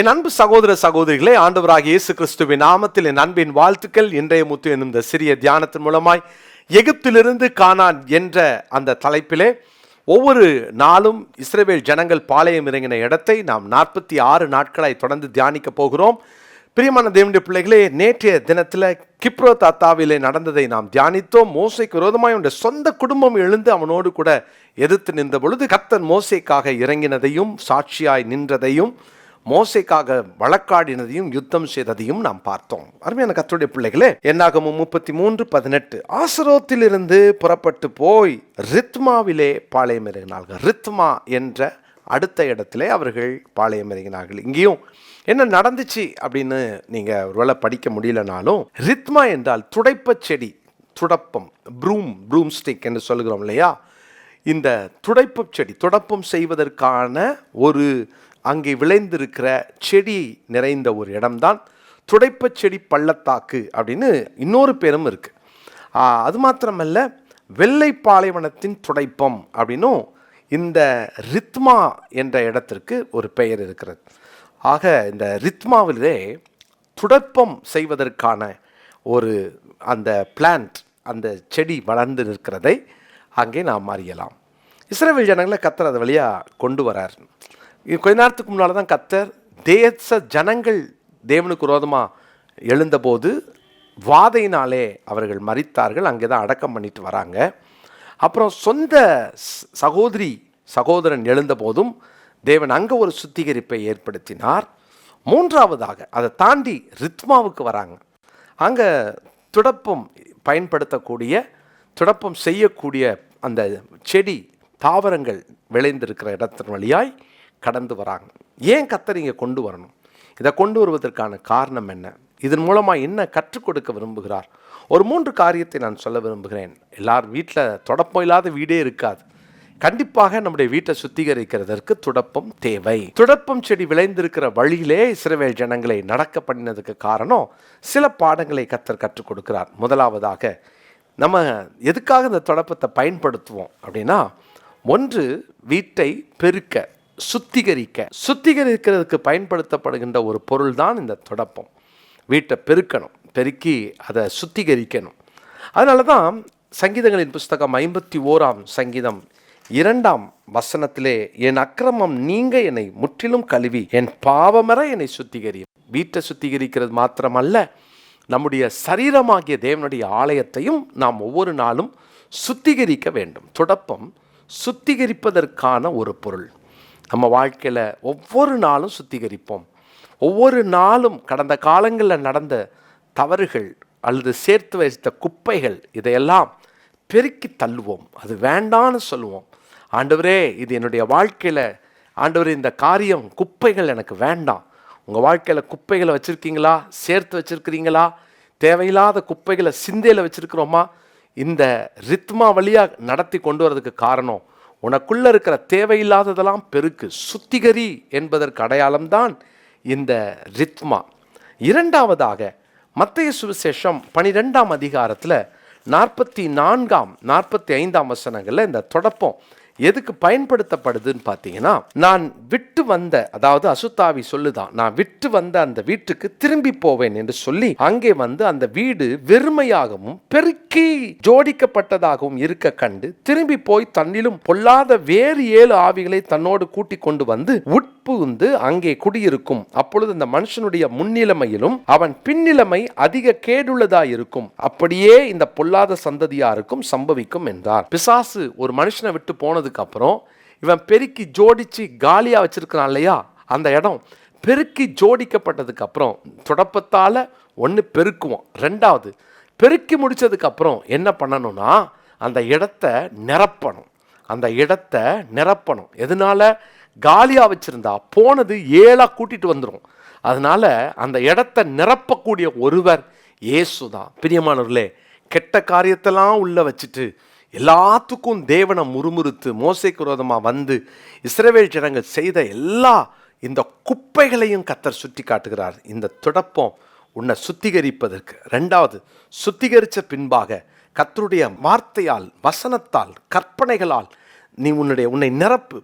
என் அன்பு சகோதர சகோதரிகளே ஆண்டவராக இயேசு கிறிஸ்துவின் நாமத்தில் என் அன்பின் வாழ்த்துக்கள். இன்றைய முத்து என்னும் இந்த சிறிய தியானத்தின் மூலமாய் எகிப்திலிருந்து காணான் என்ற அந்த தலைப்பிலே ஒவ்வொரு நாளும் இஸ்ரேவேல் ஜனங்கள் பாளையம் இறங்கின இடத்தை நாம் நாற்பத்தி ஆறு நாட்களாய் தொடர்ந்து தியானிக்க போகிறோம். பிரியமான தேவனுடைய பிள்ளைகளே நேற்றைய தினத்தில் கிப்ரோ தாத்தாவிலே நடந்ததை நாம் தியானித்தோம். மோசைக்கு விரோதமாய் அவனுடைய சொந்த குடும்பம் எழுந்து அவனோடு கூட எதிர்த்து நின்ற பொழுது கத்தன் மோசைக்காக இறங்கினதையும் சாட்சியாய் நின்றதையும் மோசைக்காக வழக்காடினதையும் யுத்தம் செய்ததையும் நாம் பார்த்தோம். அருமையான கர்த்தருடைய பிள்ளைகளே என்னாகமும் முப்பத்தி மூன்று பதினெட்டு. ஆசரோத்திலிருந்து புறப்பட்டு போய் ரித்மாவிலே பாளையம் இறங்கினார்கள் ரித்மா என்ற அடுத்த இடத்திலே அவர்கள் பாளையம் இறங்கினார்கள் இங்கேயும் என்ன நடந்துச்சு? அப்படின்னு நீங்கள் ஒருவேளை படிக்க முடியலனாலும் ரித்மா என்றால் துடைப்பச் செடி துடப்பம் ப்ரூம் ப்ரூம் ஸ்டிக் என்று சொல்லுகிறோம் இல்லையா? இந்த துடைப்பு செடி துடப்பம் செய்வதற்கான ஒரு அங்கே விளைந்திருக்கிற செடி நிறைந்த ஒரு இடம்தான். துடைப்பச் செடி பள்ளத்தாக்கு அப்படின்னு இன்னொரு பேரும் இருக்குது அது மாத்திரமல்ல வெள்ளை பாலைவனத்தின் துடைப்பம் அப்படின்னும் இந்த ரித்மா என்ற இடத்திற்கு ஒரு பெயர் இருக்கிறது. ஆக இந்த ரித்மாவிலே துடைப்பம் செய்வதற்கான ஒரு அந்த பிளான்ட் அந்த செடி வளர்ந்து நிற்கிறதை அங்கே நாம் அறியலாம். இஸ்ரேல் ஜனங்களை கத்துறது வழியாக கொண்டு வரார். இது கொஞ்ச நேரத்துக்கு முன்னால் தான் கத்தர் தேச ஜனங்கள் தேவனுக்கு விரோதமாக எழுந்தபோது வாதையினாலே அவர்கள் மறித்தார்கள் அங்கே தான் அடக்கம் பண்ணிட்டு வராங்க. அப்புறம் சொந்த சகோதரி சகோதரன் எழுந்தபோதும் தேவன் அங்கே ஒரு சுத்திகரிப்பை ஏற்படுத்தினார். மூன்றாவதாக அதை தாண்டி ரித்மாவுக்கு வராங்க. அங்கே துடப்பம் பயன்படுத்தக்கூடிய துடப்பம் செய்யக்கூடிய அந்த செடி தாவரங்கள் விளைந்திருக்கிற இடத்தின் வழியாய் கடந்து வராங்க. ஏன் கத்தர் இங்கே கொண்டு வரணும்? இதை கொண்டு வருவதற்கான காரணம் என்ன? இதன் மூலமாக என்ன கற்றுக் கொடுக்க விரும்புகிறார்? ஒரு மூன்று காரியத்தை நான் சொல்ல விரும்புகிறேன். எல்லார் வீட்டில் தொடப்பம் இல்லாத வீடே இருக்காது. கண்டிப்பாக நம்முடைய வீட்டை சுத்திகரிக்கிறதற்கு துடப்பம் தேவை. துடப்பம் செடி விளைந்திருக்கிற வழியிலே இஸ்ரவேல் ஜனங்களை நடக்க பண்ணினதுக்கு காரணம் சில பாடங்களை கத்தர் கற்றுக் கொடுக்கிறார். முதலாவதாக நம்ம எதுக்காக இந்த தொடப்பத்தை பயன்படுத்துவோம் அப்படின்னா ஒன்று வீட்டை பெருக்க. சுத்திகரிக்க சுத்திகரிக்கிறதுக்கு பயன்படுத்தப்படுகின்ற ஒரு பொருள் தான் இந்த தொடப்பம். வீட்டை பெருக்கணும் பெருக்கி அதை சுத்திகரிக்கணும். அதனால தான் சங்கீதங்களின் புஸ்தகம் ஐம்பத்தி ஓராம் சங்கீதம் இரண்டாம் வசனத்திலே என் அக்கிரமம் நீங்க என்னை முற்றிலும் கழுவி என் பாவமர என்னை சுத்திகரியும். வீட்டை சுத்திகரிக்கிறது மாத்திரமல்ல நம்முடைய சரீரமாகிய தேவனுடைய ஆலயத்தையும் நாம் ஒவ்வொரு நாளும் சுத்திகரிக்க வேண்டும். துடப்பம் சுத்திகரிப்பதற்கான ஒரு பொருள். நம்ம வாழ்க்கையில் ஒவ்வொரு நாளும் சுத்திகரிப்போம். ஒவ்வொரு நாளும் கடந்த காலங்களில் நடந்த தவறுகள் அல்லது சேர்த்து வைத்த குப்பைகள் இதையெல்லாம் பெருக்கி தள்ளுவோம். அது வேண்டான்னு சொல்லுவோம். ஆண்டவரே இது என்னுடைய வாழ்க்கையில் ஆண்டவர் இந்த காரியம் குப்பைகள் எனக்கு வேண்டாம். உங்கள் வாழ்க்கையில் குப்பைகளை வச்சுருக்கீங்களா? சேர்த்து வச்சுருக்கிறீங்களா? தேவையில்லாத குப்பைகளை சிந்தையில் வச்சுருக்கிறோமா? இந்த ரித்மா வழியாக நடத்தி கொண்டு வரதுக்கு காரணம் உனக்குள்ள இருக்கிற தேவையில்லாததெல்லாம் பெருக்கு. சுத்திகரி என்பதற்கு அடையாளம்தான் இந்த ரித்மா. இரண்டாவதாக மத்திய சுவிசேஷம் பனிரெண்டாம் அதிகாரத்தில் நாற்பத்தி நான்காம் நாற்பத்தி ஐந்தாம் வசனங்களில் இந்த தொடப்பம். எதுக்கு பயன்படுத்தப்படுதுன்னு பார்த்தீங்கன்னா நான் விட்டு வந்த அதாவது அசுத்தாவி சொல்லுதான் நான் விட்டு வந்த அந்த வீட்டுக்கு திரும்பி போவேன் என்று சொல்லி அங்கே வந்து அந்த வீடு வெறுமையாகவும் பெருக்கி ஜோடிக்கப்பட்டதாகவும் இருக்க கண்டு திரும்பி போய் தன்னிலும் பொல்லாத வேறு ஏழு ஆவிகளை தன்னோடு கூட்டிக் கொண்டு வந்து உட்புகுந்து அங்கே குடியிருக்கும். அப்பொழுது அந்த மனுஷனுடைய முன்னிலைமையிலும் அவன் பின்னிலைமை அதிக கேடுள்ளதா இருக்கும் அப்படியே இந்த பொல்லாத சந்ததியாருக்கும் சம்பவிக்கும் என்றார். பிசாசு ஒரு மனுஷனை விட்டு போனது அப்புறம் இவன் பெருக்கி ஜோடிச்சு காலியா வச்சுருக்கிறான் இல்லையா? அந்த இடம். பெருக்கி ஜோடிக்கப்பட்டதுக்கு அப்புறம் ஒன்று பெருக்குவோம். ரெண்டாவது பெருக்கி முடித்ததுக்கப்புறம் என்ன பண்ணணும்னா அந்த இடத்த நிரப்பணும். அந்த இடத்த நிரப்பணும். எதனால? காலியாக வச்சுருந்தா போனது ஏழா கூட்டிட்டு வந்துடும் அதனால அந்த இடத்த நிரப்பக்கூடிய ஒருவர் இயேசு தான் பிரியமானவர்களே கெட்ட காரியத்தெல்லாம் உள்ளே வச்சுட்டு எல்லாத்துக்கும் தேவனை முறுமுறுத்து மோசைக்கு விரோதமாக வந்து இஸ்ரவேல் ஜனங்கள் செய்த எல்லா இந்த குப்பைகளையும் கத்தர் சுட்டி காட்டுகிறார். இந்த துடப்பம் உன்னை சுத்திகரிப்பதற்கு. ரெண்டாவது சுத்திகரித்த பின்பாக கத்தருடைய வார்த்தையால் வசனத்தால் கற்பனைகளால் நீ உன்னுடைய உன்னை நிரப்பு.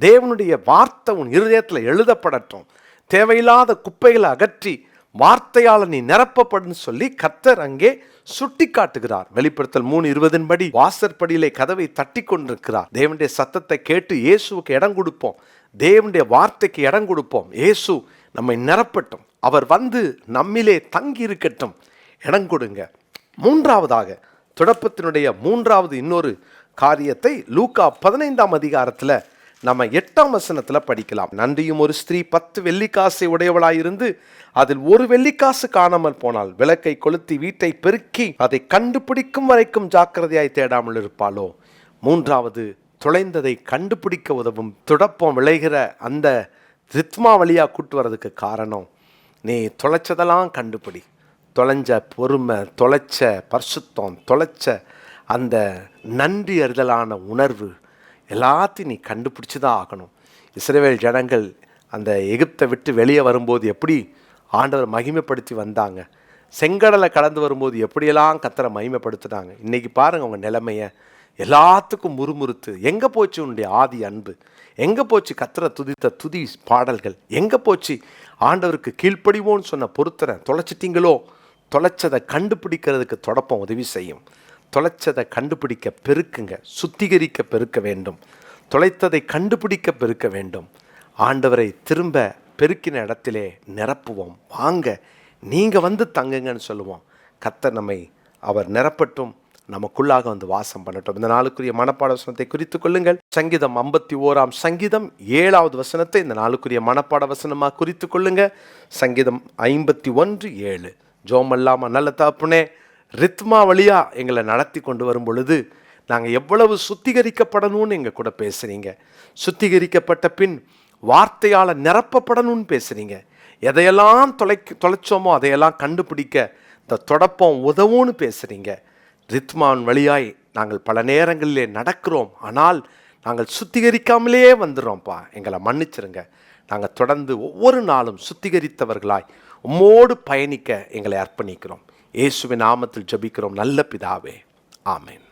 தேவனுடைய வார்த்தை உன் இருதயத்தில் எழுதப்படட்டும். தேவையில்லாத குப்பைகளை அகற்றி வார்த்தையால் நீ நிரப்பப்படும் சொல்லி கத்தர் அங்கே சுட்டி காட்டுகிறார் வெளிப்படுத்தல் மூணு இருபதின் படி வாசற்படியிலே கதவை தட்டி கொண்டிருக்கிறார் தேவனுடைய சத்தத்தை கேட்டு இயேசுவுக்கு இடம் கொடுப்போம். தேவனுடைய வார்த்தைக்கு இடம் கொடுப்போம். இயேசு நம்மை நிரப்பட்டும். அவர் வந்து நம்மிலே தங்கி இருக்கட்டும் இடம் கொடுங்க. மூன்றாவதாக தொடப்பத்தினுடைய மூன்றாவது இன்னொரு காரியத்தை லூக்கா பதினைந்தாம் அதிகாரத்தில் நம்ம எட்டாம் வசனத்தில் படிக்கலாம். நன்றியும் ஒரு ஸ்திரீ பத்து வெள்ளிக்காசை உடையவளாயிருந்து அதில் ஒரு வெள்ளிக்காசு காணாமல் போனால் விளக்கை கொளுத்தி வீட்டை பெருக்கி அதை கண்டுபிடிக்கும் வரைக்கும் ஜாக்கிரதையாய் தேடாமல் இருப்பாளோ? மூன்றாவது தொலைந்ததை கண்டுபிடிக்க உதவும் துடப்பம் விளைகிற அந்த ரித்மா வழியாக கூட்டு வர்றதுக்கு காரணம் நீ தொலைச்சதெல்லாம் கண்டுபிடி. தொலைஞ்ச பொறுமை தொலைச்ச பரிசுத்தம் தொலைச்ச அந்த நன்றி அறிதலான உணர்வு எல்லாத்தையும் நீ கண்டுபிடிச்சி தான் ஆகணும். இஸ்ரேவேல் ஜனங்கள் அந்த எகிப்தை விட்டு வெளியே வரும்போது எப்படி ஆண்டவர் மகிமைப்படுத்தி வந்தாங்க? செங்கடலை கடந்து வரும்போது எப்படியெல்லாம் கத்தரை மகிமைப்படுத்துனாங்க? இன்னைக்கு பாருங்க உங்கள் நிலைமையை. எல்லாத்துக்கும் முறுமுறுத்து எங்கே போச்சு உன்னுடைய ஆதி அன்பு? எங்கே போச்சு கத்தரை துதித்த துதி பாடல்கள்? எங்கே போச்சு ஆண்டவருக்கு கீழ்ப்படிவோன்னு சொன்ன பொருத்தரை தொலைச்சிட்டிங்களோ? தொலைச்சதை கண்டுபிடிக்கிறதுக்கு தொடப்பம் உதவி செய்யும். தொலைச்சதை கண்டுபிடிக்க பெருக்குங்க சுத்திகரிக்க பெருக்க வேண்டும். தொலைத்ததை கண்டுபிடிக்க பெருக்க வேண்டும். ஆண்டவரை திரும்ப பெருக்கின இடத்திலே நிரப்புவோம். வாங்க நீங்கள் வந்து தங்குங்கன்னு சொல்லுவோம். கத்த நம்மை அவர் நிரப்பட்டும் நமக்குள்ளாக வந்து வாசம் பண்ணட்டும். இந்த நாளுக்குரிய மனப்பாட வசனத்தை குறித்து கொள்ளுங்கள். சங்கீதம் ஐம்பத்தி ஓராம் சங்கீதம் ஏழாவது வசனத்தை இந்த நாளுக்குரிய மனப்பாட வசனமாக குறித்து கொள்ளுங்க. சங்கீதம் ஐம்பத்தி ஒன்று ஏழு. ஜோமல்லாம நல்ல தாப்புனே. ரித்மா வழியாக எங்களை நடத்தி கொண்டு வரும் பொழுது நாங்கள் எவ்வளவு சுத்திகரிக்கப்படணும்னு எங்கள் கூட பேசுகிறீங்க சுத்திகரிக்கப்பட்ட பின் வார்த்தையால் நிரப்பப்படணும்னு பேசுகிறீங்க எதையெல்லாம் தொலை தொலைச்சோமோ அதையெல்லாம் கண்டுபிடிக்க இந்த தொடப்பம் உதவும்னு பேசுகிறீங்க ரித்மான் வழியாய் நாங்கள் பல நேரங்களிலே நடக்கிறோம். ஆனால் நாங்கள் சுத்திகரிக்காமலே வந்துடுறோம்ப்பா எங்களை மன்னிச்சிருங்க. நாங்கள் தொடர்ந்து ஒவ்வொரு நாளும் சுத்திகரித்தவர்களாய் உம்மோடு பயணிக்க எங்களை அர்ப்பணிக்கிறோம். இயேசுவின் நாமத்தில் ஜபிக்கிறோம். நல்ல பிதாவே. ஆமேன்.